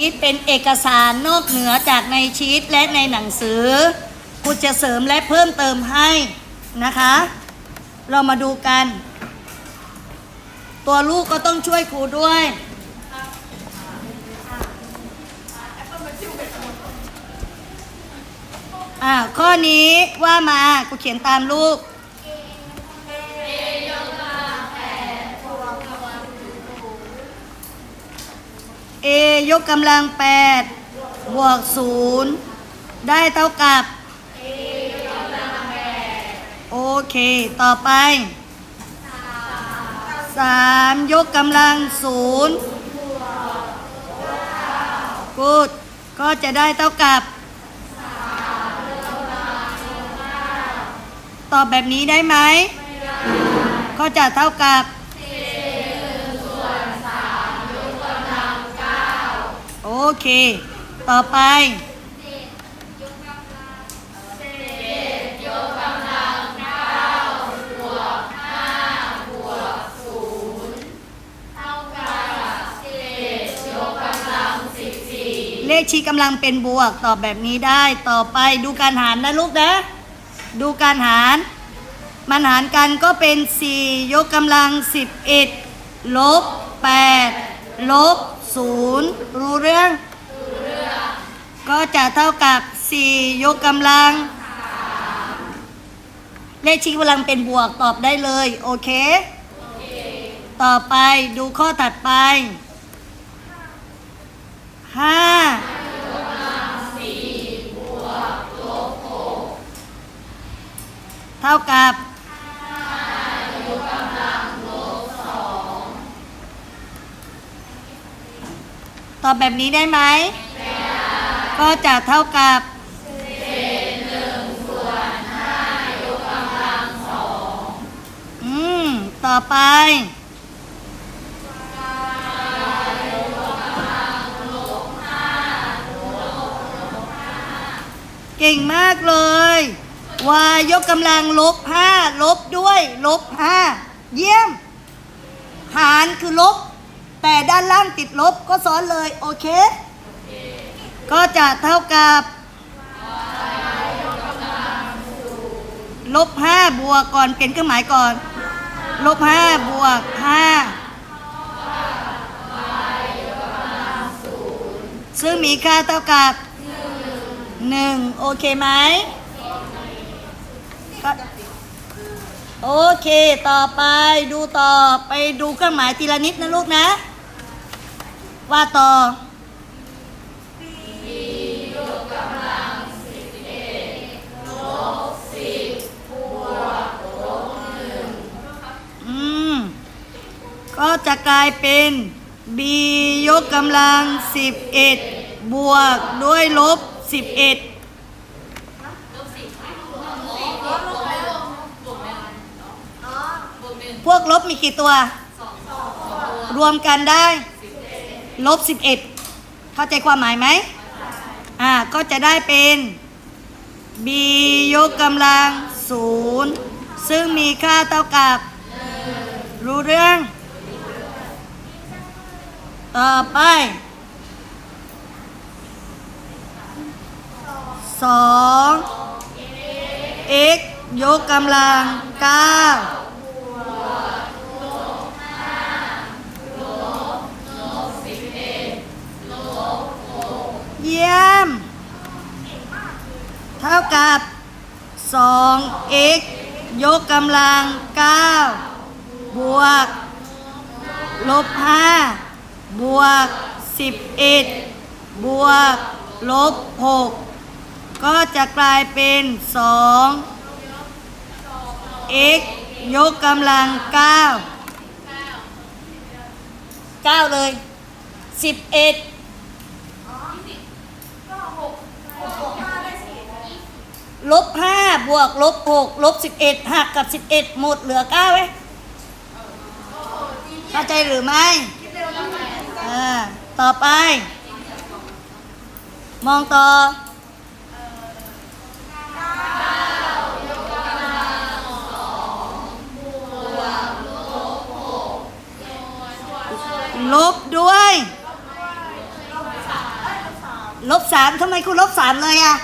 นี้เป็นเอกสารนอกเหนือจากในชีตและในหนังสือครูจะเสริมและเพิ่มเติมให้นะคะ เรามาดูกัน ตัวลูกก็ต้องช่วยครูด้วยอ่าข้อนี้ว่ามากูเขียนตามลูก A ยกกำลังแปดบวกศูนย์ได้เท่ากับ โอเค ต่อไปสามยกกำลังศูนย์กูดก็จะได้เท่ากับตอบแบบนี้ได้ไหม ก็จะเท่ากับ เค ต่อไปเลขชี้กำลังเป็นบวกตอบแบบนี้ได้ต่อไปดูการหารนะลูกนะ ดูการหาร มันหารกันก็เป็น 4 ยกกำลัง 11 ลบ 8 ลบ 0รู้เรื่อง ก็จะเท่ากับ 4 ยกกำลัง เลขชี้กำลังเป็นบวกตอบได้เลย โอเค ต่อไปดูข้อถัดไปห้าเท่ากับ ตอบแบบนี้ได้ไหม ก็จะเท่ากับอืม ต่อไปเก่งมากเลย y ยกกำลังลบห้าลบด้วย ลบห้าเยี่ยม หารคือลบ แต่ด้านล่างติดลบก็ซ้อนเลยโอเค ก็จะเท่ากับ ลบห้าบวกก่อนเปลี่ยนเครื่องหมายก่อน ลบห้าบวกห้าซึ่งมีค่าเท่ากับหนึ่งโอเคไหมโอเค ต่อไปดูต่อไปดูเครื่องหมายทีละนิดนะลูกนะ ว่าต่ออืมก็จะกลายเป็น b ยกกำลัง 11 บวกด้วยลบ 11พวกลบมีกี่ตัว รวมกันได้ ลบ11เข้าใจความหมายไหมอ่าก็จะได้เป็น b ยกกำลัง0ซึ่งมีค่าเท่ากับ รู้เรื่อง ต่อไปสอง x ยกกำลังเก้า เยี่ยม เท่ากับ 2x ยกกำลัง 9 บวก ลบ 5 บวก 11 บวก ลบ 6 ก็จะกลายเป็น 2 x ยกกำลัง 9 9 เลย 11 ลบ5บวกลบ6ลบ11หักกับ11หมดเหลือ9ไหมเข้าใจหรือไม่อ่าต่อไป มองต่อลบด้วย ลบสามทำไมคุณลบสามเลยอะ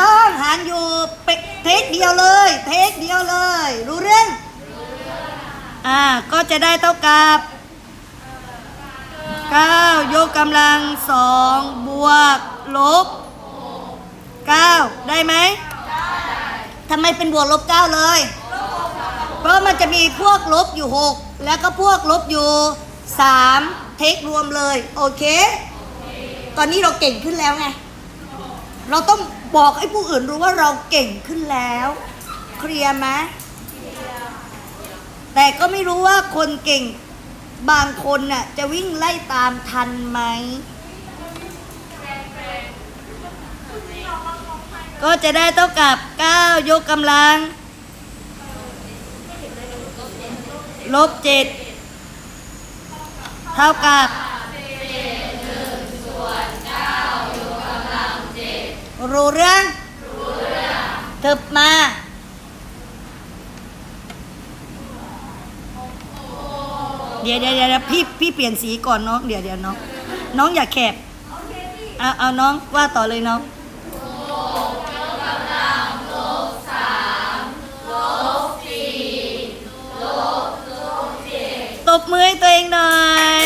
ต้องหารอยู่เปเทคเดียวเลย เทคเดียวเลย รู้เรื่องอ่าก็จะได้เท่ากับ9ยกกำลังสองบวกลบ9ได้ไหมทำไมเป็นบวกลบ9เลย เพราะมันจะมีพวกลบอยู่ 6 แล้วก็พวกลบอยู่ 3 เทครวมเลย โอเค ตอนนี้เราเก่งขึ้นแล้วไง เราต้อง บอกให้ผู้อื่นรู้ว่าเราเก่งขึ้นแล้ว เคลียร์ไหมแต่ก็ไม่รู้ว่าคนเก่งบางคนน่ะจะวิ่งไล่ตามทันไหม ก็จะได้เท่ากับ9ยกกำลัง ลบ7เท่ากับ รู้เรื่องเถิบมาเดี๋ยวเดี๋ยวเดี๋ยวพี่พี่เปลี่ยนสีก่อนน้องเดี๋ยวเดี๋ยวน้องน้องอย่าแคบเอาเอาน้องว่าต่อเลยน้องตบมือตัวเองหน่อย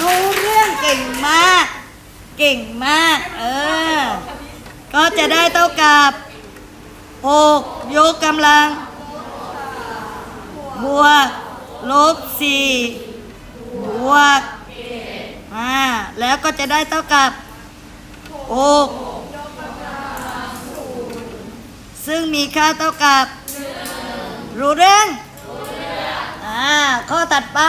รู้เรื่องเก่งมาก เก่งมาก เออ ก็จะได้เท่ากับหกยกกำลัง บวก ลบสี่บวกอ่าแล้วก็จะได้เท่ากับหกซึ่งมีค่าเท่ากับรู้เรื่องอ่าข้อตัดไป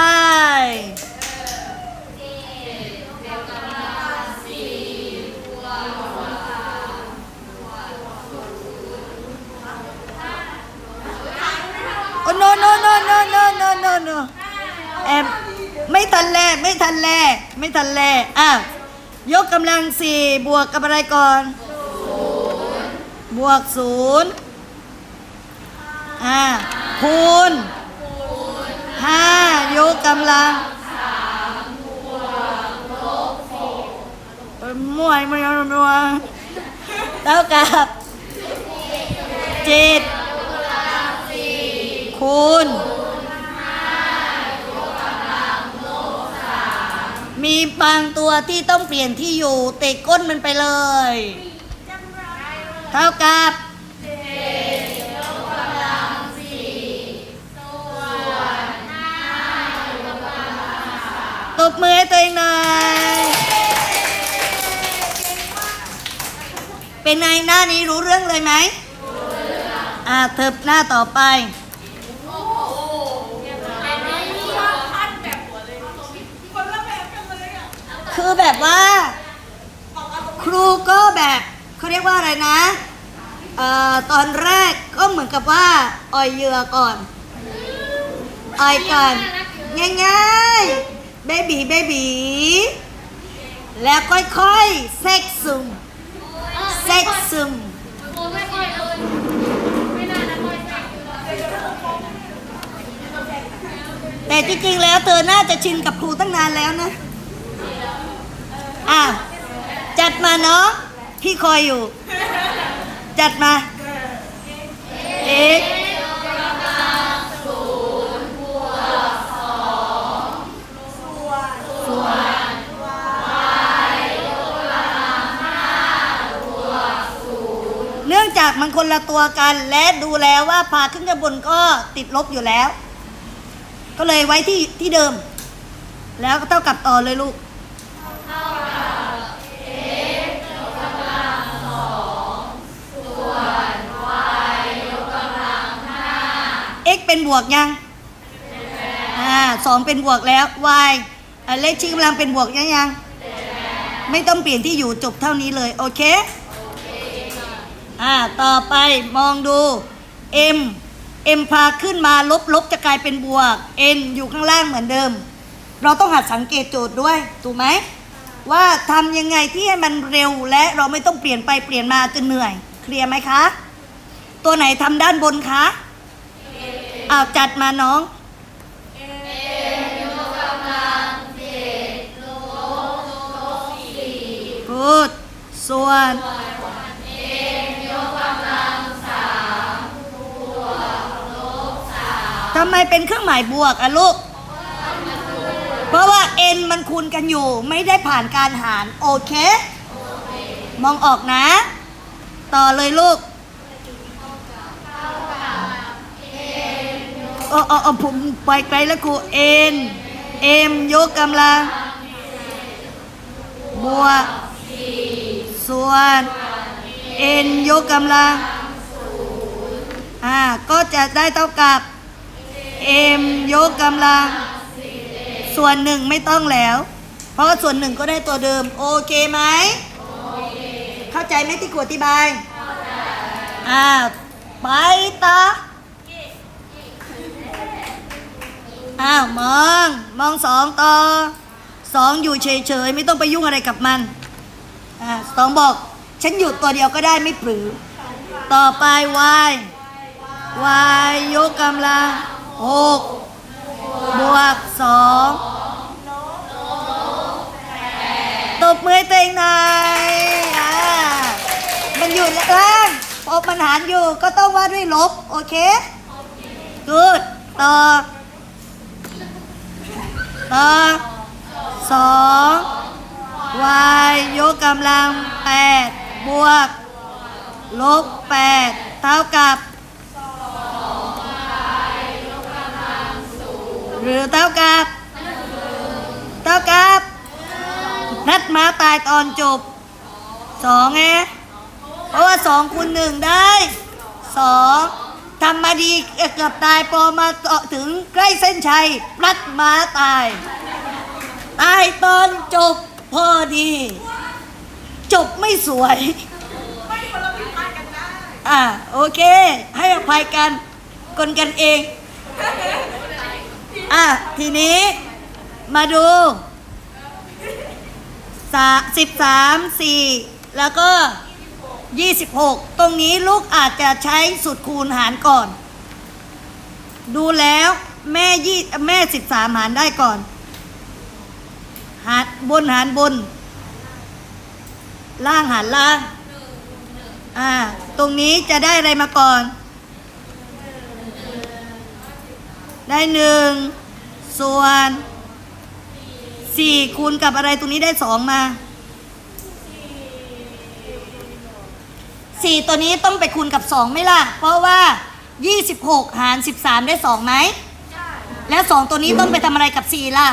no no no no no no no แอไม่ทันแลไม่ทันแลไม่ทันแลอะยกกำลังสี่บวกกับอะไรก่อนบวกศูนย์อ่าคูณห้ายกกำลังมั่วมั่วมั่วเท่ากับเจ็ด คูณ มีบางตัวที่ต้องเปลี่ยนที่อยู่เตะก้นมันไปเลย เท่ากับตบมือให้ตัวเองหน่อย เป็นไงหน้านี้รู้เรื่องเลยไหมอ่าเทิบหน้าต่อไป คือแบบว่า ครูก็แบบเขาเรียกว่าอะไรนะเอ่อตอนแรกก็เหมือนกับว่าอ่อยเหยื่อก่อนอ่อยก่อนง่ายๆเบบีเบบีแล้วค่อยๆเซ็กซึมเซ็กซึมไม่ค่อยเออไม่น่านะค่อยใส่แต่จริงๆแล้วเธอน่าจะชินกับครูตั้งนานแล้วนะ อะ จัดมาเนาะพี่คอยอยู่ จัดมา x เนื่องจากมันคนละตัวกัน และดูแล้วว่าพาขึ้นข้างบนก็ติดลบอยู่แล้ว ก็เลยไว้ที่ที่เดิม แล้วก็เท่ากับต่อเลยลูก x เป็นบวกยังอ่าสองเป็นบวกแล้ว y เลขชี้กำลังเป็นบวกยังยัง ไม่ต้องเปลี่ยนที่อยู่จบเท่านี้เลย โอเคอ่าต่อไปมองดู m m พาขึ้นมาลบลบจะกลายเป็นบวก n อยู่ข้างล่างเหมือนเดิม เราต้องหัดสังเกตโจทย์ด้วยถูกไหมว่าทำยังไงที่ให้มันเร็วและเราไม่ต้องเปลี่ยนไปเปลี่ยนมาจนเหนื่อย เคลียร์ไหมคะ ตัวไหนทำด้านบนคะ อ้าวจัดมาน้อง good ส่วนทำไมเป็นเครื่องหมายบวกอะลูก เพราะว่า n มันคูณกันอยู่ไม่ได้ผ่านการหาร โอเค มองออกนะ ต่อเลยลูก เออเออเออผมไปไกลแล้วครู n m ยกกำลังบวกส่วน n ยกกำลังอ่าก็จะได้เท่ากับ m ยกกำลัง ส่วนหนึ่งไม่ต้องแล้ว เพราะว่าส่วนหนึ่งก็ได้ตัวเดิม โอเคไหมเข้าใจไหมที่กวดอธิบายาวมอง มองสองต่อสองอยู่เฉยๆไม่ต้องไปยุ่งอะไรกับมันอ่าสองบอก ฉันอยู่ตัวเดียวก็ได้ไม่ปรือ ต่อไป y y ยวายยกกำลังหกบวกสองตบมือให้ตัวเองหน่อยอ่ามันอยู่ล่างพอมันหารอยู่ก็ต้องว่าด้วยลบ โอเคกูดต่อ ต่อสอง y ยกกำลังแปดบวก ลบแปดเท่ากับหรือเท่ากับ เท่ากับ นัดมาตายตอนจบสองไงเพราะว่าสองคูณหนึ่งได้สอง ทำมาดีเกือบตายพอมาถึงใกล้เส้นชัยนัดมาตาย ตายตอนจบพอดี จบไม่สวยอ่าโอเค ให้อภัยกันคนกันเอง อะ ทีนี้มาดูสาสิบสามสี่แล้วก็ ยี่สิบหกตรงนี้ลูกอาจจะใช้สูตรคูณหารก่อน ดูแล้วแม่ยี่แม่สิบสามหารได้ก่อน หารบนหารบน ล่างหารล่างอ่าตรงนี้จะได้อะไรมาก่อน ได้หนึ่งส่วนสี่คูณกับอะไรตรงนี้ได้สองมา สี่ตัวนี้ต้องไปคูณกับสองไหมล่ะ เพราะว่ายี่สิบหกหารสิบสามได้สองไหม แล้วสองตัวนี้ต้องไปทำอะไรกับสี่ล่ะ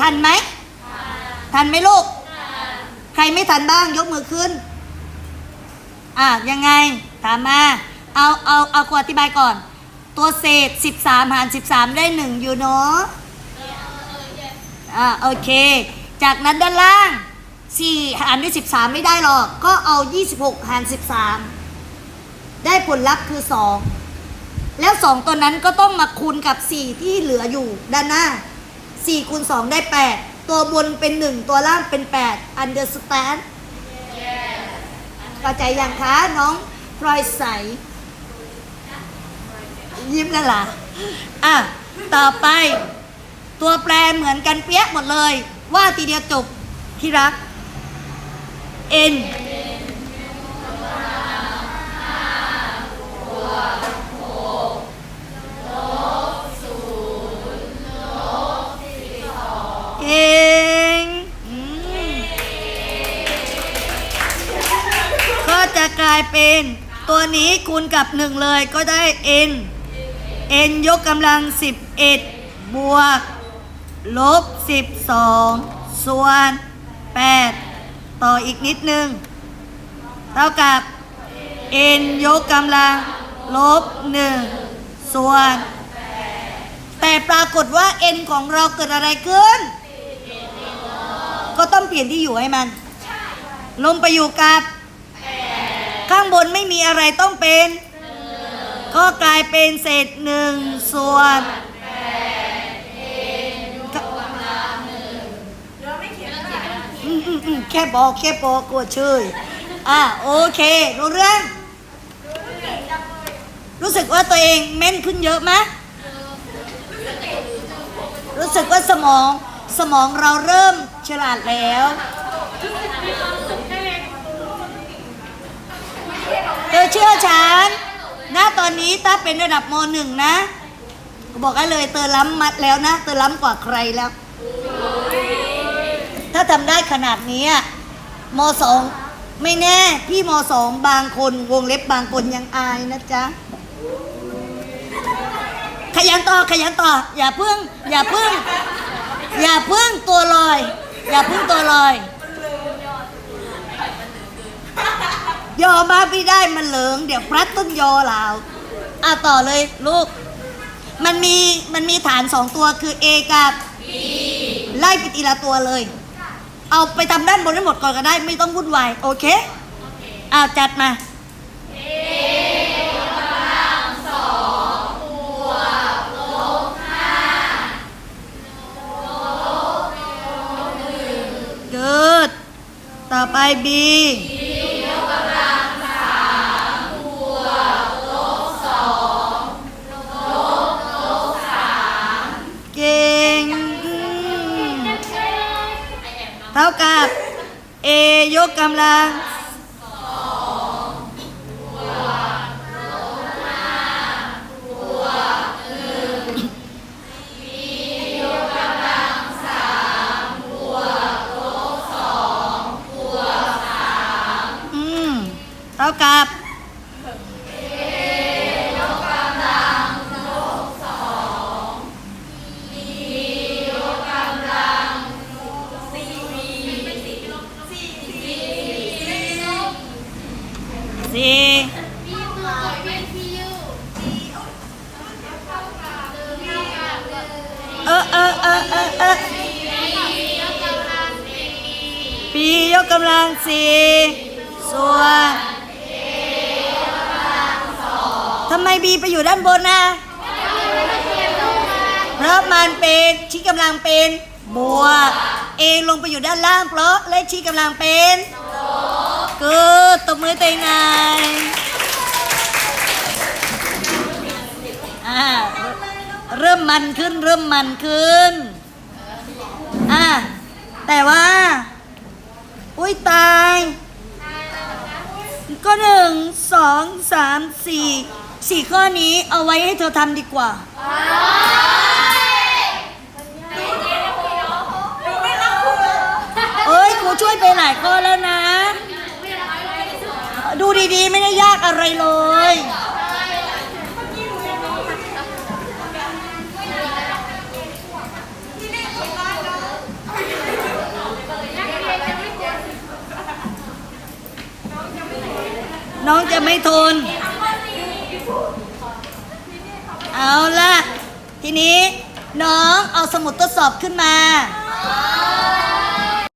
ทันไหม ทันไหมลูก ใครไม่ทันบ้างยกมือขึ้น อะ ยังไง ถามมา เอา เอา เอาครูอธิบายก่อน ตัวเศษ 13 หาร 13 ได้ 1 อยู่เนาะอ่าโอเค จากนั้นด้านล่าง 4 หารด้วย 13 ไม่ได้หรอก ก็เอา 26 หาร 13 ได้ผลลัพธ์คือ 2 แล้ว 2 ตัวนั้นก็ต้องมาคูณกับ 4 ที่เหลืออยู่ด้านหน้า 4 คูณ 2 ได้ 8 ตัวบนเป็น 1 ตัวล่างเป็น 8 understand เข้าใจยังคะน้องพลอยใส ยิ้มแล้วล่ะ อะ ต่อไป ตัวแปรเหมือนกันเปี้ยหมดเลย ว่าทีเดียวจบที่รัก n เองอืมก็จะกลายเป็น ตัวนี้คูณกับหนึ่งเลยก็ได้ n n ยกกำลัง 11 บวก ลบ 12 ส่วน 8 ต่ออีกนิดนึง เท่ากับ n ยกกำลัง ลบ1ส่วน แต่ปรากฏว่า n ของเราเกิดอะไรขึ้น ก็ต้องเปลี่ยนที่อยู่ให้มัน ลงไปอยู่กับ ข้างบนไม่มีอะไรต้องเป็น ก็กลายเป็นเศษหนึ่งส่วน แค่บอกแค่บอกกลัวเชยอะโอเครู้เรื่อง รู้สึกว่าตัวเองเม่นขึ้นเยอะไหมรู้สึกว่าสมองสมองเราเริ่มฉลาดแล้วเธอเชื่อฉันณตอนนี้ถ้าเป็นระดับมหนึ่งนะ บอกให้เลยเธอล้ำมัดแล้วนะเธอล้ำกว่าใครแล้ว ถ้าทำได้ขนาดนี้อะมสองไม่แน่ พี่มสองบางคนวงเล็บบางคนยังอายนะจ๊ะ ขยันต่อขยันต่อ อย่าพึ่ง อย่าพึ่ง อย่าพึ่งตัวลอย อย่าพึ่งตัวลอยยอมาไม่ได้มันเหลิงเดี๋ยวพลัดต้นยอเหล่าอะต่อเลยลูก มันมีมันมีฐานสองตัวคือ A กับ B ไล่ไปทีละตัวเลย เอาไปทำด้านบนให้หมดก่อนก็ได้ ไม่ต้องวุ่นวายโอเคอ้าวจัดมาเกิดต่อไป B ท่ากับ A ยกกำลังอืมเท่ากับ กำลังสี่ส่วนทำไมบีไปอยู่ด้านบนนะเพราะมันเป็นชี้กำลังเป็นบวกเอลงไปอยู่ด้านล่างเพราะเลขชี้กำลังเป็นกูตบมือเตยหนายอ่าเริ่มมันขึ้นเริ่มมันขึ้นอะแต่ว่า อุ้ยตาย ก็หนึ่งสองสามสี่สี่ข้อนี้เอาไว้ให้เธอทำดีกว่า เอ้ยครูช่วยไปหลายข้อแล้วนะ ดูดีๆ ไม่ได้ยากอะไรเลย น้องจะไม่ทน เอาละทีนี้น้องเอาสมุดทดสอบขึ้นมา